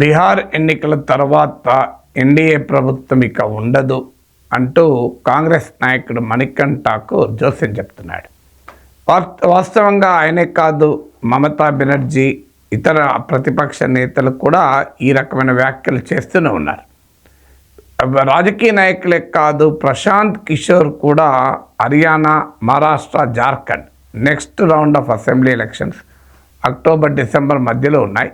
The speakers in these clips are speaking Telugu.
బీహార్ ఎన్నికల తర్వాత ఎన్డీఏ ప్రభుత్వం ఇక ఉండదు అంటూ కాంగ్రెస్ నాయకుడు మణికంఠకు జోస్యం చెప్తున్నాడు. వాస్తవంగా ఆయనే కాదు మమతా బెనర్జీ ఇతర ప్రతిపక్ష నేతలు కూడా ఈ రకమైన వ్యాఖ్యలు చేస్తూనే ఉన్నారు. రాజకీయ నాయకులే కాదు ప్రశాంత్ కిషోర్ కూడా Haryana Maharashtra Jharkhand next round of assembly elections October December మధ్యలో ఉన్నాయి.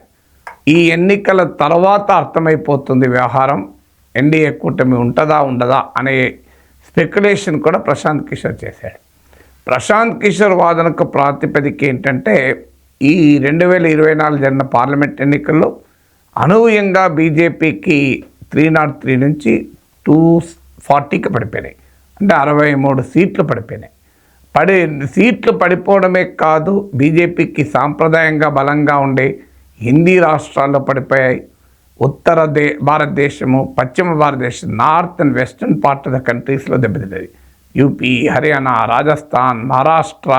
ఈ ఎన్నికల తర్వాత అర్థమైపోతుంది వ్యవహారం. ఎన్డీఏ కూటమి ఉంటుందా ఉండదా అనే స్పెక్యులేషన్ కూడా ప్రశాంత్ కిషోర్ చేశాడు. ప్రశాంత్ కిషోర్ వాదనకు ప్రాతిపదిక ఏంటంటే ఈ రెండు వేల ఇరవై నాలుగు జరిగిన పార్లమెంట్ ఎన్నికల్లో అనూహ్యంగా బీజేపీకి త్రీ నాట్ త్రీ నుంచి టూ ఫార్టీకి పడిపోయినాయి. అంటే అరవై మూడు సీట్లు పడిపోయినాయి. పడి సీట్లు పడిపోవడమే కాదు బీజేపీకి సాంప్రదాయంగా బలంగా ఉండే హిందీ రాష్ట్రాల్లో పడిపోయాయి. ఉత్తర దే భారతదేశము పశ్చిమ భారతదేశం north and western part of the కంట్రీస్లో దెబ్బతిన్నది. యూపీ హర్యానా రాజస్థాన్ మహారాష్ట్ర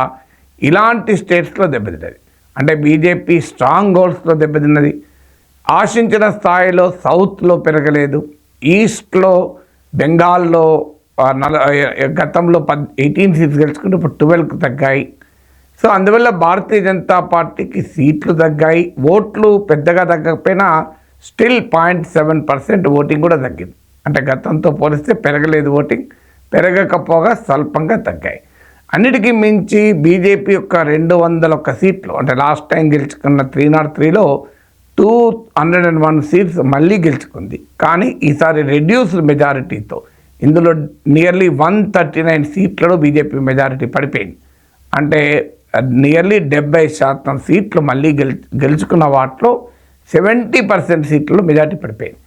ఇలాంటి స్టేట్స్లో దెబ్బతిన్నది. అంటే బీజేపీ స్ట్రాంగ్ గోల్స్లో దెబ్బతిన్నది. ఆశించిన స్థాయిలో సౌత్లో పెరగలేదు. ఈస్ట్లో బెంగాల్లో నల గతంలో పద్ ఎయిటీన్ సీట్స్ గెలుచుకుంటే ఇప్పుడు ట్వెల్వ్కి తగ్గాయి. సో అందువల్ల భారతీయ జనతా పార్టీకి సీట్లు తగ్గాయి ఓట్లు పెద్దగా తగ్గకపోయినా still point seven percent voting కూడా తగ్గింది. అంటే గతంతో పోలిస్తే పెరగలేదు ఓటింగ్ పెరగకపోగా స్వల్పంగా తగ్గాయి. అన్నిటికీ మించి బీజేపీ యొక్క రెండు వందల ఒక్క సీట్లు అంటే లాస్ట్ టైం గెలుచుకున్న త్రీ నాట్ త్రీలో two hundred and one seats మళ్ళీ గెలుచుకుంది. కానీ ఈసారి రెడ్యూస్డ్ మెజారిటీతో ఇందులో నియర్లీ వన్ థర్టీ నైన్ సీట్లలో బీజేపీ మెజారిటీ పడిపోయింది. అంటే నియర్లీ డెబ్బై శాతం సీట్లు మళ్ళీ గెలు గెలుచుకున్న వాటిలో సెవెంటీ పర్సెంట్ సీట్లు మెజార్టీ పడిపోయింది.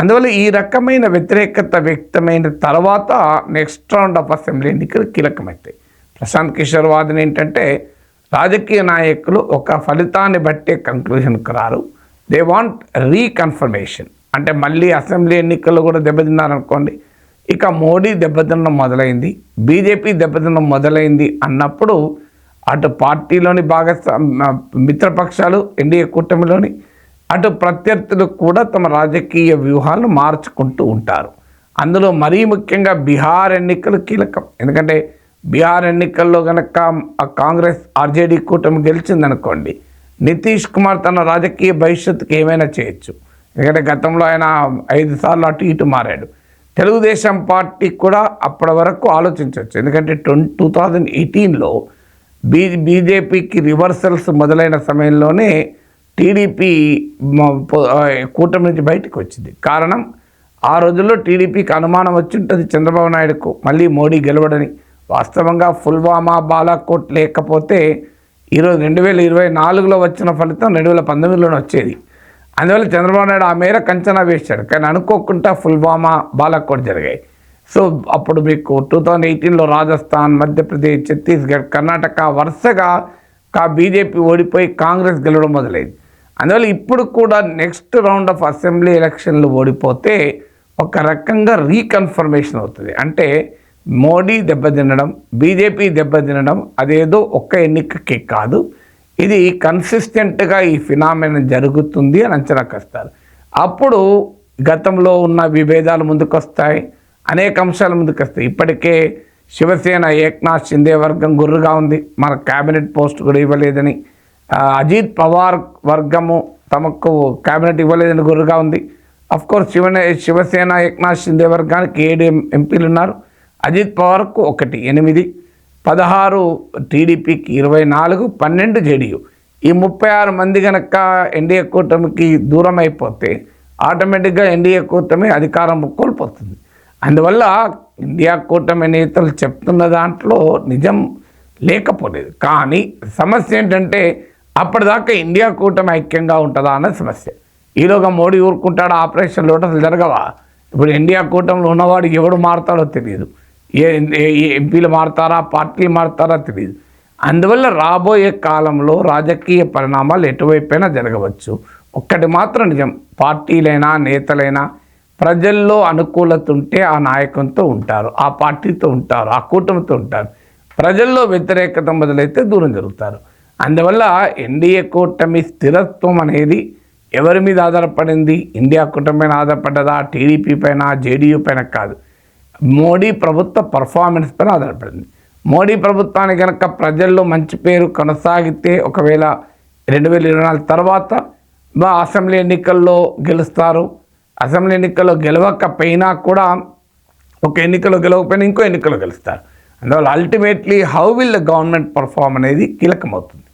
అందువల్ల ఈ రకమైన వ్యతిరేకత వ్యక్తమైన తర్వాత నెక్స్ట్ రౌండ్ ఆఫ్ అసెంబ్లీ ఎన్నికలు కీలకమవుతాయి ప్రశాంత్ కిషోర్ వాదన ఏంటంటే రాజకీయ నాయకులు ఒక ఫలితాన్ని బట్టే కంక్లూషన్కి రారు. దే వాంట్ రీకన్ఫర్మేషన్ అంటే మళ్ళీ అసెంబ్లీ ఎన్నికలు కూడా దెబ్బతిన్నారనుకోండి ఇక మోడీ దెబ్బతినడం మొదలైంది బీజేపీ దెబ్బతినడం మొదలైంది అన్నప్పుడు అటు పార్టీలోని భాగస్వా మిత్రపక్షాలు ఎన్డీఏ కూటమిలోని అటు ప్రత్యర్థులు కూడా తమ రాజకీయ వ్యూహాలను మార్చుకుంటూ ఉంటారు. అందులో మరీ ముఖ్యంగా బీహార్ ఎన్నికలు కీలకం. ఎందుకంటే బీహార్ ఎన్నికల్లో కనుక ఆ కాంగ్రెస్ ఆర్జేడీ కూటమి గెలిచిందనుకోండి నితీష్ కుమార్ తన రాజకీయ భవిష్యత్తుకి ఏమైనా చేయొచ్చు. ఎందుకంటే గతంలో ఆయన ఐదు సార్లు అటు ఇటు మారాడు. తెలుగుదేశం పార్టీ కూడా అప్పటి వరకు ఆలోచించవచ్చు ఎందుకంటే ట్వంటీ టూ థౌజండ్ ఎయిటీన్లో బీ బీజేపీకి రివర్సల్స్ మొదలైన సమయంలోనే టీడీపీ కూటమి నుంచి బయటకు వచ్చింది. కారణం ఆ రోజుల్లో టీడీపీకి అనుమానం వచ్చి ఉంటుంది చంద్రబాబు నాయుడుకు. మళ్ళీ మోడీ గెలవడని. వాస్తవంగా పుల్వామా బాలాకోట్ లేకపోతే ఈరోజు రెండు వేల ఇరవై నాలుగులో వచ్చిన ఫలితం రెండు వేల పంతొమ్మిదిలోనే వచ్చేది. అందువల్ల చంద్రబాబు నాయుడు ఆ మేర కంచనా వేశాడు. కానీ అనుకోకుండా పుల్వామా బాలాకోట్ జరిగాయి. సో అప్పుడు మీకు టూ థౌజండ్ ఎయిటీన్లో రాజస్థాన్ మధ్యప్రదేశ్ ఛత్తీస్గఢ్ కర్ణాటక వరుసగా కా బీజేపీ ఓడిపోయి కాంగ్రెస్ గెలవడం మొదలైంది. అందువల్ల ఇప్పుడు కూడా నెక్స్ట్ రౌండ్ ఆఫ్ అసెంబ్లీ ఎలక్షన్లు ఓడిపోతే ఒక రకంగా రీకన్ఫర్మేషన్ అవుతుంది. అంటే మోడీ దెబ్బతినడం బీజేపీ దెబ్బతినడం అదేదో ఒక్క ఎన్నికకి కాదు. ఇది కన్సిస్టెంట్గా ఈ ఫినామిన జరుగుతుంది అని అంచనాకొస్తారు అప్పుడు గతంలో ఉన్న విభేదాలు ముందుకొస్తాయి. అనేక అంశాలు ముందుకొస్తాయి. ఇప్పటికే శివసేన ఏక్నాథ్ షిందే వర్గం గుర్రుగా ఉంది. మన క్యాబినెట్ పోస్ట్ కూడా ఇవ్వలేదని అజిత్ పవార్ వర్గము తమకు క్యాబినెట్ ఇవ్వలేదని గుర్రుగా ఉంది. అఫ్ కోర్స్ శివసేన ఏక్నాథ్ షిందే వర్గానికి ఏడు ఎంపీలు ఉన్నారు అజిత్ పవార్కు ఒకటి ఎనిమిది పదహారు టీడీపీకి ఇరవై నాలుగు పన్నెండు జేడీయూ. ఈ ముప్పై ఆరు మంది కనుక ఎన్డీఏ కూటమికి దూరం అయిపోతే ఆటోమేటిక్గా ఎన్డీఏ కూటమి అధికారం కోల్పోతుంది. అందువల్ల ఇండియా కూటమి నేతలు చెప్తున్న దాంట్లో నిజం లేకపోలేదు. కానీ సమస్య ఏంటంటే అప్పటిదాకా ఇండియా కూటమి ఐక్యంగా ఉంటుందా అన్న సమస్య. ఈలోగా మోడీ ఊరుకుంటాడు? ఆపరేషన్ లోటస్ జరగవా? ఇప్పుడు ఇండియా కూటమిలో ఉన్నవాడు ఎవడు మారుతాడో తెలియదు ఏ ఏ- ఏ ఎంపీలు మారుతారా? పార్టీలు మారుతారా తెలియదు అందువల్ల రాబోయే కాలంలో రాజకీయ పరిణామాలు ఎటువైపైనా జరగవచ్చు. ఒక్కటి మాత్రం నిజం. పార్టీలైనా నేతలైనా ప్రజల్లో అనుకూలత ఉంటే ఆ నాయకంతో ఉంటారు ఆ పార్టీతో ఉంటారు ఆ కూటమితో ఉంటారు. ప్రజల్లో వ్యతిరేకత మొదలైతే దూరం జరుగుతారు. అందువల్ల ఎన్డీఏ కూటమి స్థిరత్వం అనేది ఎవరి మీద ఆధారపడింది? ఇండియా కూటమి పైన ఆధారపడ్డదా? టీడీపీ పైన జేడీయూ పైన కాదు. మోడీ ప్రభుత్వ పర్ఫార్మెన్స్ పైన ఆధారపడింది. మోడీ ప్రభుత్వానికి కనుక ప్రజల్లో మంచి పేరు కొనసాగితే ఒకవేళ రెండు వేల ఇరవై నాలుగు తర్వాత మా అసెంబ్లీ ఎన్నికల్లో గెలుస్తారు. అసెంబ్లీ ఎన్నికల్లో గెలవకపోయినా కూడా ఒక ఎన్నికలో గెలవకపోయినా ఇంకో ఎన్నికలో గెలుస్తారు. అందువల్ల ultimately how will the government perform అనేది కీలకమవుతుంది.